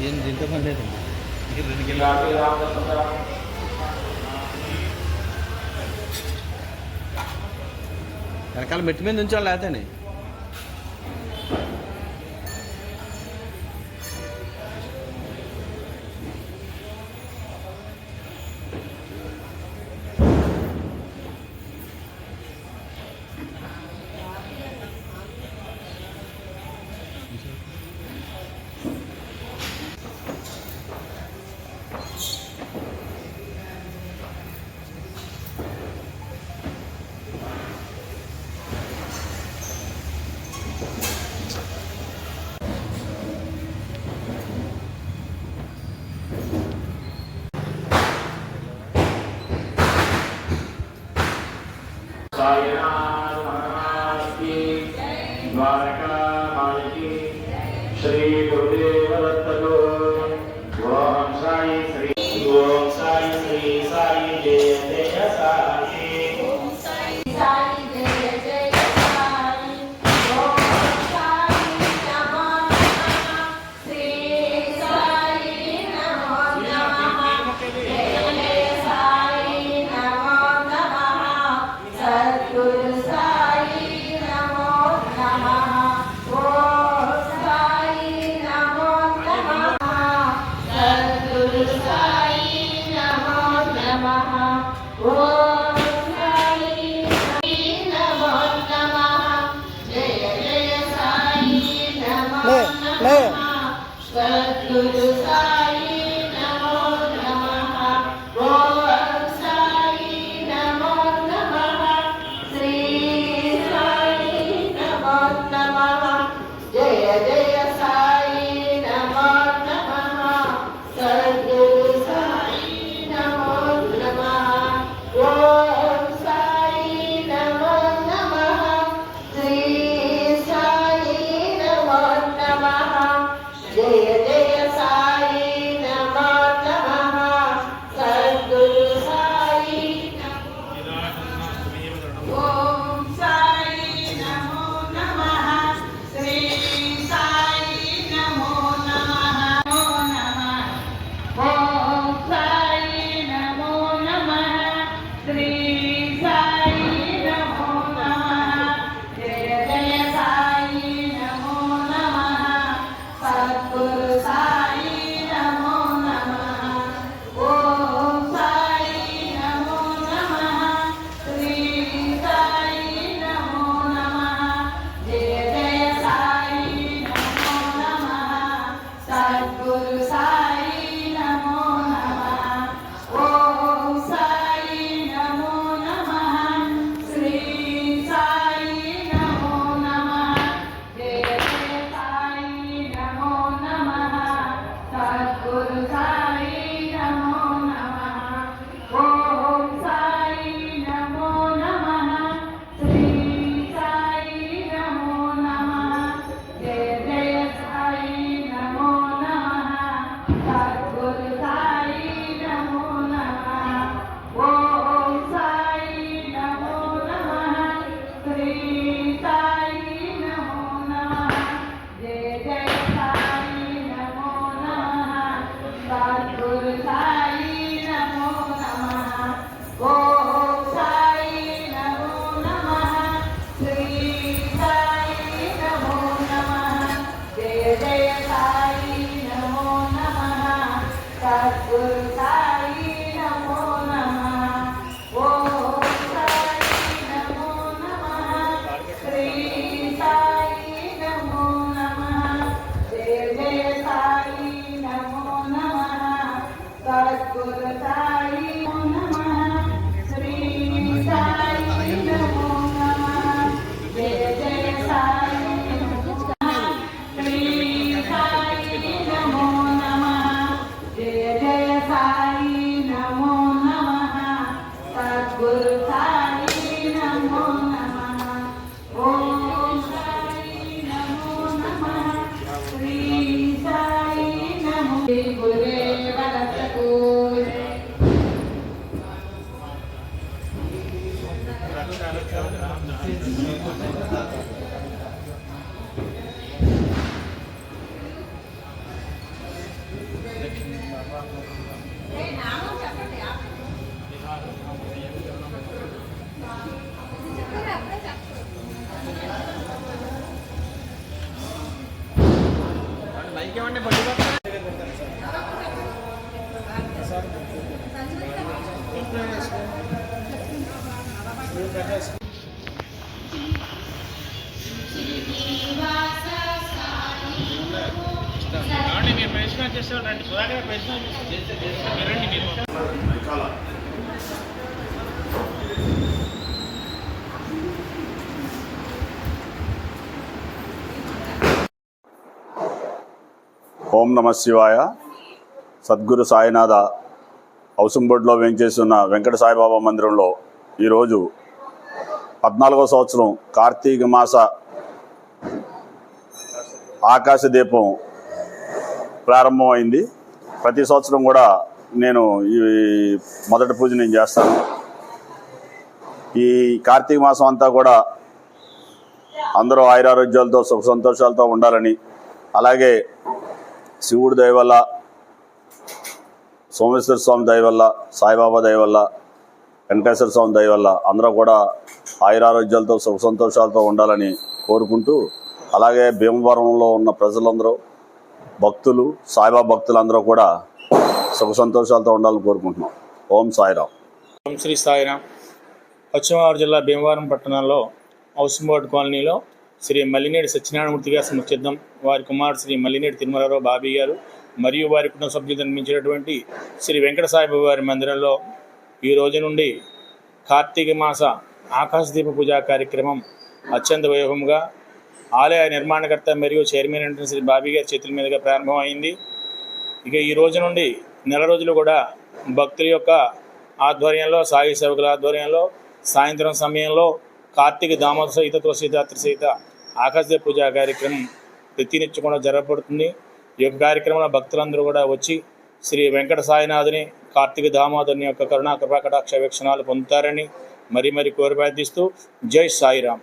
ఏం తింటే పని లేదు రెండు కిలో వెనకాల మెట్టి మీద ఉంచాలి లేదండి Sayonara. day. బైక్ ఏమండి బట్టి సార్ ఓం నమ శివాయ. సద్గురు సాయినాథ హౌసింబోర్డ్లో వేంచేస్తున్న వెంకట సాయిబాబా మందిరంలో ఈరోజు పద్నాలుగో సంవత్సరం కార్తీక మాస ఆకాశ దీపం ప్రారంభమైంది. ప్రతి సంవత్సరం కూడా నేను ఈ మొదటి పూజ నేను చేస్తాను. ఈ కార్తీక మాసం అంతా కూడా అందరూ ఆయురారోగ్యాలతో సుఖ సంతోషాలతో ఉండాలని అలాగే శివుడు దయ వల్ల సోమేశ్వర స్వామి దయ వల్ల సాయిబాబా దయ వల్ల వెంకటేశ్వర స్వామి దయ వల్ల అందరూ కూడా ఆయురారోగ్యాలతో సుఖ సంతోషాలతో ఉండాలని కోరుకుంటూ అలాగే భీమవరంలో ఉన్న ప్రజలందరూ భక్తులు సాయిబాబా భక్తులందరూ కూడా సుఖ సంతోషాలతో ఉండాలని కోరుకుంటున్నాం. ఓం సాయిరామ్. ఓం శ్రీ సాయిరామ్. పశ్చిమ జిల్లా భీమవరం పట్టణంలో హౌసింబోర్డ్ కాలనీలో శ్రీ మల్లినేడు సత్యనారాయణమూర్తి గారి వారి కుమారుడు శ్రీ మల్లినేడు తిరుమలారావు బాబీ గారు మరియు వారి కుటుంబ సభ్యులు నిర్మించినటువంటి శ్రీ వెంకట సాయిబాబు వారి మందిరంలో ఈ రోజు నుండి కార్తీక మాస ఆకాశదీప పూజా కార్యక్రమం అత్యంత వైభవంగా ఆలయ నిర్మాణకర్త మరియు చైర్మన్ అంటే శ్రీ బాబీ గారి చేతుల మీదుగా ప్రారంభమైంది ఇక ఈ రోజు నుండి నెల రోజులు కూడా భక్తుల యొక్క ఆధ్వర్యంలో సాయి సేవకుల ఆధ్వర్యంలో సాయంత్రం సమయంలో కార్తీక దామోదర సహిత తులసీదాత్రి సహిత ఆకాశదీప పూజా కార్యక్రమం ప్రతినిత్యం కూడా జరగబడుతుంది ఈ యొక్క కార్యక్రమంలో భక్తులందరూ కూడా వచ్చి శ్రీ వెంకట సాయినాథుని కార్తీక దామోదరుని యొక్క కరుణా కృపాకటాక్ష వీక్షణాలు పొందుతారని మరీ మరీ కోరి ప్రార్థిస్తూ జై సాయిరామ్.